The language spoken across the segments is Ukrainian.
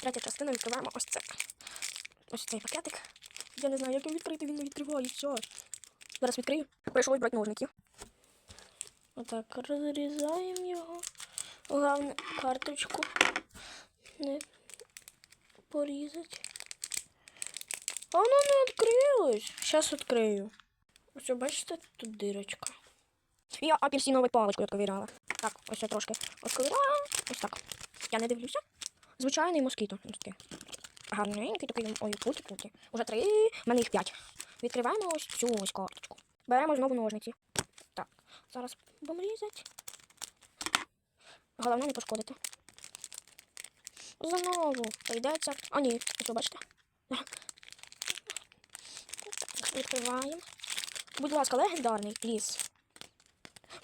третя частина відкриваємо ось це. Ось цей пакетик. Я не знаю, як його відкрити, він не відкриває, все. Зараз відкрию. Прийшло брати ножники. Отак, розрізаємо його. Головне карточку не порізати. А воно не відкрилось. Зараз відкрию. Ось, бачите, тут дирочка. Я апельсиновою паличкою відковиряла. Так, ось я трошки відковиряла. Ось так. Я не дивлюся. Звичайний москіто. Гарненький такий. Ой, путі путі. Уже три, в мене їх п'ять. Відкриваємо ось цю ось карточку. Беремо знову ножниці. Так, зараз будемо різати. Головне не пошкодити. Знову прийдеться. А ні, ви бачите. Так, Відкриваємо. Будь ласка, легендарний ліс.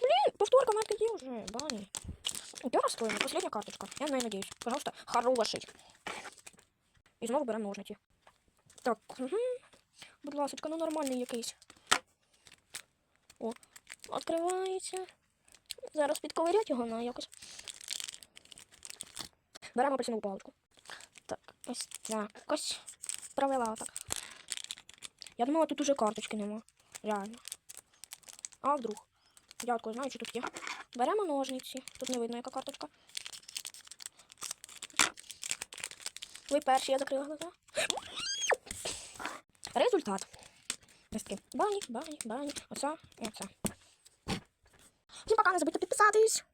Блин, повторка марки є уже, Бані. Я расстроена, последняя карточка. Я на надеюсь. Пожалуйста, хороший. І знову беремо ножниці. Так, угу. будь ну нормальний якийсь. О, відкривається. Зараз підковирять його на якось. Беремо апельсинову паличку. Так, ось так. Ось провела отак. Я думала, тут уже карточки нема. Реально. А вдруг? Я откуда знаю, що тут є. Беремо ножниці. Тут не видно, яка карточка. Ви перші, я закрила глаза. Результат. Ось. Бані, бані, бані. Оце і оце. Всім пока, не забудьте підписатись.